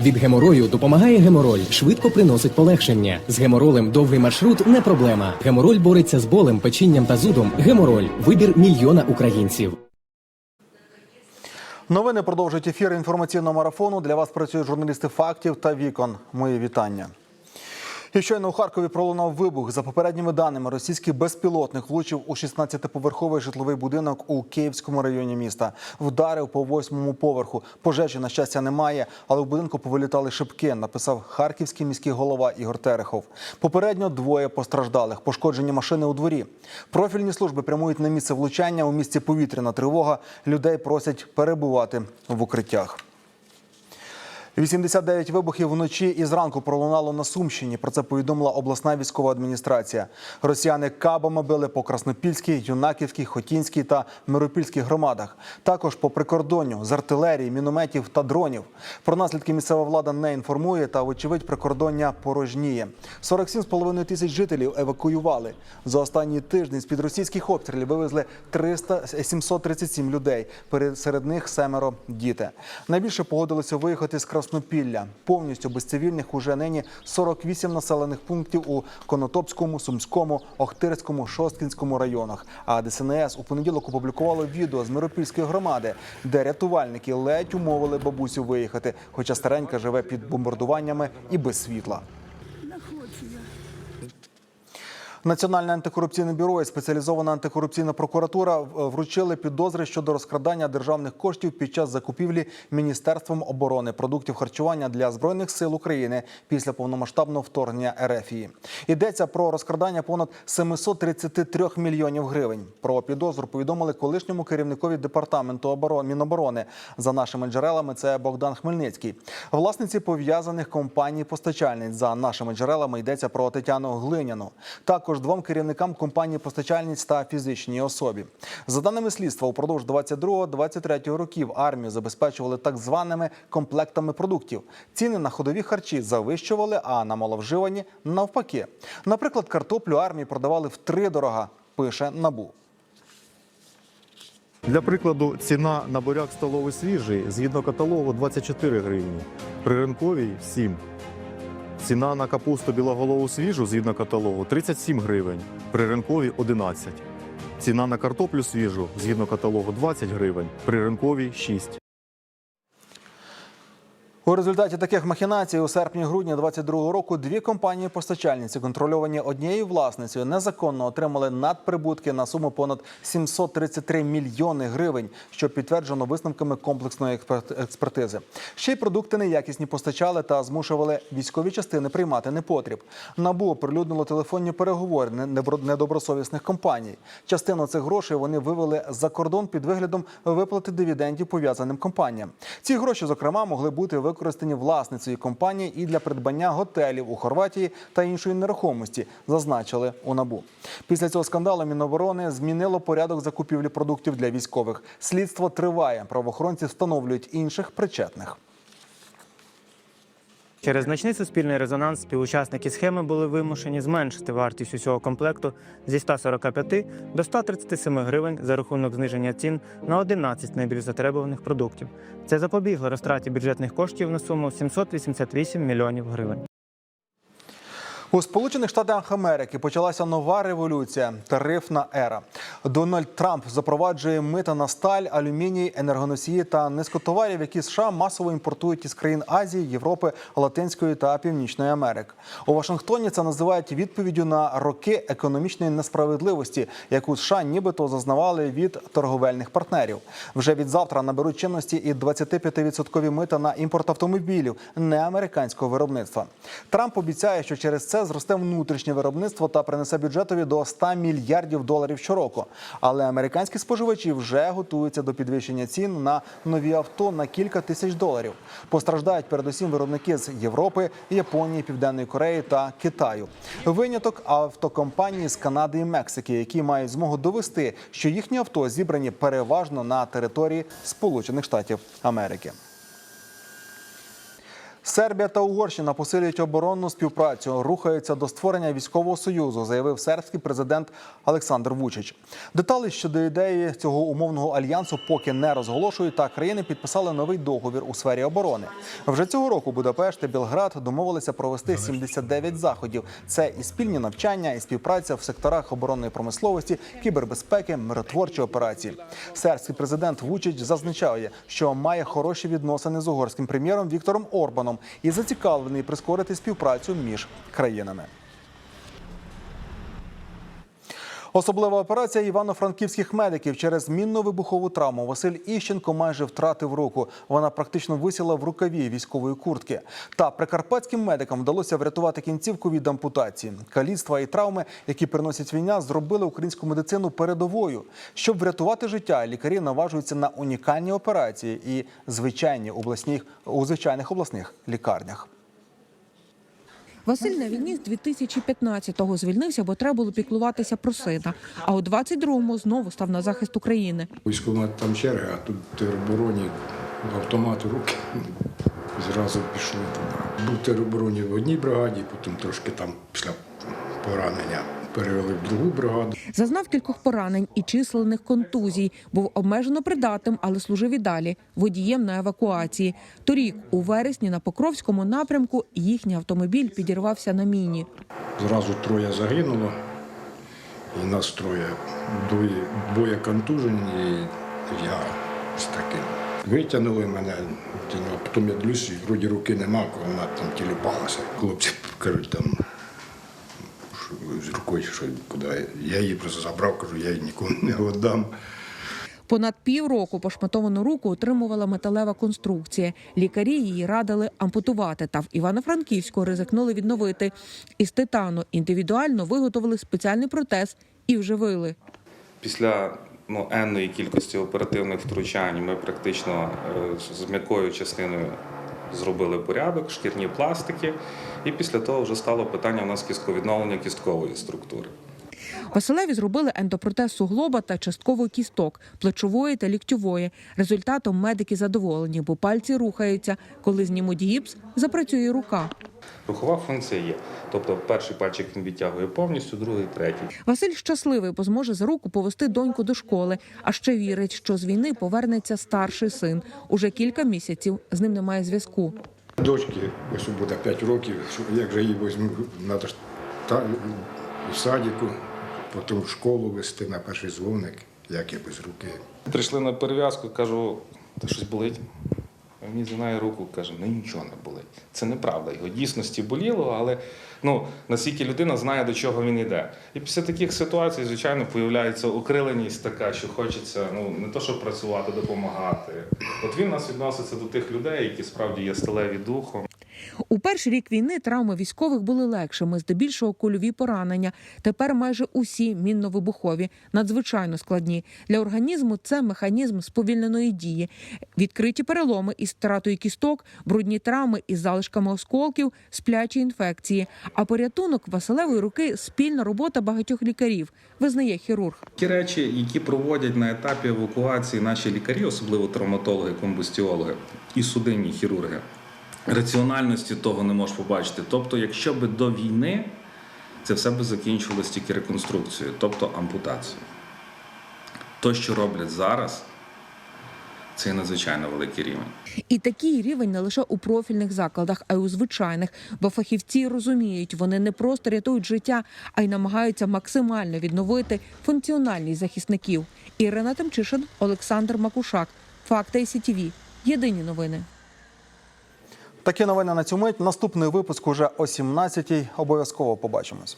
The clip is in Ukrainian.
Від геморою допомагає гемороль, швидко приносить полегшення. З геморолем довгий маршрут не проблема. Гемороль бореться з болем, печінням та зудом. Гемороль вибір мільйона українців. Новини продовжують ефір інформаційного марафону. Для вас працюють журналісти фактів та вікон. Мої вітання. І щойно у Харкові пролунав вибух. За попередніми даними, російський безпілотник влучив у 16-поверховий житловий будинок у Київському районі міста. Вдарив по восьмому поверху. Пожежі, на щастя, немає, але в будинку повилітали шибки, написав харківський міський голова Ігор Терехов. Попередньо двоє постраждалих, пошкоджені машини у дворі. Профільні служби прямують на місце влучання. У місті повітряна тривога. Людей просять перебувати в укриттях. 89 вибухів вночі і зранку пролунало на Сумщині. Про це повідомила обласна військова адміністрація. Росіяни кабами били по Краснопільській, Юнаківській, Хотінській та Миропільській громадах. Також по прикордонню з артилерії, мінометів та дронів. Про наслідки місцева влада не інформує та, вочевидь, прикордоння порожніє. 47,5 тисяч жителів евакуювали. За останній тиждень з-під російських обстрілів вивезли 300, 737 людей. Серед них семеро діти. Найбільше погодилися виїхати з Краснопілля. Повністю без цивільних уже нині 48 населених пунктів у Конотопському, Сумському, Охтирському, Шосткінському районах. А ДСНС у понеділок опублікувало відео з Миропільської громади, де рятувальники ледь умовили бабусю виїхати, хоча старенька живе під бомбардуваннями і без світла. Національне антикорупційне бюро і спеціалізована антикорупційна прокуратура е, вручили підозри щодо розкрадання державних коштів під час закупівлі Міністерством оборони продуктів харчування для збройних сил України після повномасштабного вторгнення РФії. Йдеться про розкрадання понад 733 мільйонів гривень. Про підозру повідомили колишньому керівникові департаменту оборони Міноборони. За нашими джерелами, це Богдан Хмельницький. Власниці пов'язаних компаній постачальниць. За нашими джерелами йдеться про Тетяну Глиняну. Також двом керівникам компанії постачальниць та фізичній особі. За даними слідства, упродовж 22-23 років армію забезпечували так званими комплектами продуктів. Ціни на ходові харчі завищували, а на маловживані навпаки. Наприклад, картоплю армії продавали втридорога, пише набу. Для прикладу, ціна на буряк столовий свіжий згідно каталогу 24 гривні, при ринковій 7. Ціна на капусту білоголову свіжу згідно каталогу 37 гривень, при ринковій 11. Ціна на картоплю свіжу згідно каталогу 20 гривень, при ринковій 6. У результаті таких махінацій у серпні-грудні 22 року дві компанії-постачальниці, контрольовані однією власницею, незаконно отримали надприбутки на суму понад 733 мільйони гривень, що підтверджено висновками комплексної експерт- експертизи. Ще й продукти неякісні постачали та змушували військові частини приймати непотріб. Набу оприлюднило телефонні переговори не- недобросовісних компаній. Частину цих грошей вони вивели за кордон під виглядом виплати дивідендів пов'язаним компаніям. Ці гроші, зокрема, могли бути використані власницею компанії і для придбання готелів у Хорватії та іншої нерухомості, зазначили у набу. Після цього скандалу Міноборони змінило порядок закупівлі продуктів для військових. Слідство триває. Правоохоронці встановлюють інших причетних. Через значний суспільний резонанс співучасники схеми були вимушені зменшити вартість усього комплекту зі 145 до 137 гривень за рахунок зниження цін на 11 найбільш затребуваних продуктів. Це запобігло розтраті бюджетних коштів на суму 788 мільйонів гривень. У Сполучених Штатах Америки почалася нова революція тарифна ера. Дональд Трамп запроваджує мита на сталь, алюміній, енергоносії та низкотоварів, які США масово імпортують із країн Азії, Європи, Латинської та Північної Америки. У Вашингтоні це називають відповіддю на роки економічної несправедливості, яку США нібито зазнавали від торговельних партнерів. Вже від завтра наберуть чинності і 25% мита на імпорт автомобілів неамериканського виробництва. Трамп обіцяє, що через це зросте внутрішнє виробництво та принесе бюджетові до 100 мільярдів доларів щороку. Але американські споживачі вже готуються до підвищення цін на нові авто на кілька тисяч доларів. Постраждають передусім виробники з Європи, Японії, Південної Кореї та Китаю. Виняток автокомпанії з Канади і Мексики, які мають змогу довести, що їхні авто зібрані переважно на території Сполучених Штатів Америки. Сербія та Угорщина посилюють оборонну співпрацю, рухаються до створення військового союзу, заявив сербський президент Олександр Вучич. Деталі щодо ідеї цього умовного альянсу поки не розголошують. Та країни підписали новий договір у сфері оборони. Вже цього року Будапешт і Білград домовилися провести 79 заходів. Це і спільні навчання, і співпраця в секторах оборонної промисловості, кібербезпеки, миротворчі операції. Сербський президент Вучич зазначає, що має хороші відносини з угорським прем'єром Віктором Орбаном і зацікавлений прискорити співпрацю між країнами. Особлива операція івано-франківських медиків через мінно-вибухову травму. Василь Іщенко майже втратив руку. Вона практично висіла в рукаві військової куртки. Та прикарпатським медикам вдалося врятувати кінцівку від ампутації. Каліцтва і травми, які приносять війна, зробили українську медицину передовою. Щоб врятувати життя, лікарі наважуються на унікальні операції і звичайні обласних у звичайних обласних лікарнях. Василь на війні з 2015-го звільнився, бо треба було піклуватися про сина. А у 22-му знову став на захист України. Військомат там черга, а тут теробороні автомат руки. Зразу пішли туди. Був теробороні в одній бригаді, потім трошки там після поранення перевели в другу бригаду. Зазнав кількох поранень і численних контузій. Був обмежено придатним, але служив і далі водієм на евакуації. Торік, у вересні, на Покровському напрямку їхній автомобіль підірвався на міні. Зразу троє загинуло, і нас троє. Двоє, двоє контужені, і я з таким. Витягнули мене, а потім я дивлюсь, і вроді руки нема, коли вона там тіліпалася. Хлопці кажуть, там з рукою, що куди. Я її просто забрав, кажу, я її нікому не віддам. Понад півроку пошматовану руку отримувала металева конструкція. Лікарі її радили ампутувати. Та в Івано-Франківську ризикнули відновити. Із титану індивідуально виготовили спеціальний протез і вживили. Після ну, енної кількості оперативних втручань ми практично е, з м'якою частиною зробили порядок, шкірні пластики, і після того вже стало питання у нас кістковідновлення кісткової структури. Василеві зробили ендопротез суглоба та частково кісток, плечової та ліктьової. Результатом медики задоволені, бо пальці рухаються. Коли знімуть гіпс, запрацює рука. Рухова функція є. Тобто перший пальчик він відтягує повністю, другий, третій. Василь щасливий, бо зможе за руку повести доньку до школи. А ще вірить, що з війни повернеться старший син. Уже кілька місяців з ним немає зв'язку. Дочки, ось буде 5 років, як же її візьму, ж та, в садіку, потім в школу вести на перший дзвоник, як я без руки. Прийшли на перев'язку, кажу, та щось болить. Він згинає руку, каже, ну нічого не болить. Це неправда. Його дійсності боліло, але ну, наскільки людина знає, до чого він йде. І після таких ситуацій, звичайно, появляється окриленість така, що хочеться ну, не то, щоб працювати, допомагати. От він нас відноситься до тих людей, які справді є сталеві духом. У перший рік війни травми військових були легшими, здебільшого кульові поранення. Тепер майже усі мінно-вибухові, надзвичайно складні. Для організму це механізм сповільненої дії. Відкриті переломи із втратою кісток, брудні травми із залишками осколків, сплячі інфекції. А порятунок Василевої руки спільна робота багатьох лікарів, визнає хірург. Ті речі, які проводять на етапі евакуації наші лікарі, особливо травматологи, комбустіологи і судинні хірурги, раціональності того не можеш побачити. Тобто, якщо би до війни це все би закінчилось тільки реконструкцією, тобто ампутацією. То, що роблять зараз, це надзвичайно великий рівень. І такий рівень не лише у профільних закладах, а й у звичайних, бо фахівці розуміють, вони не просто рятують життя, а й намагаються максимально відновити функціональність захисників. Ірина Тимчишин, Олександр Макушак. Факти СІТВ. Єдині новини. Такі новини на цю мить. Наступний випуск уже о 17-й. Обов'язково побачимось.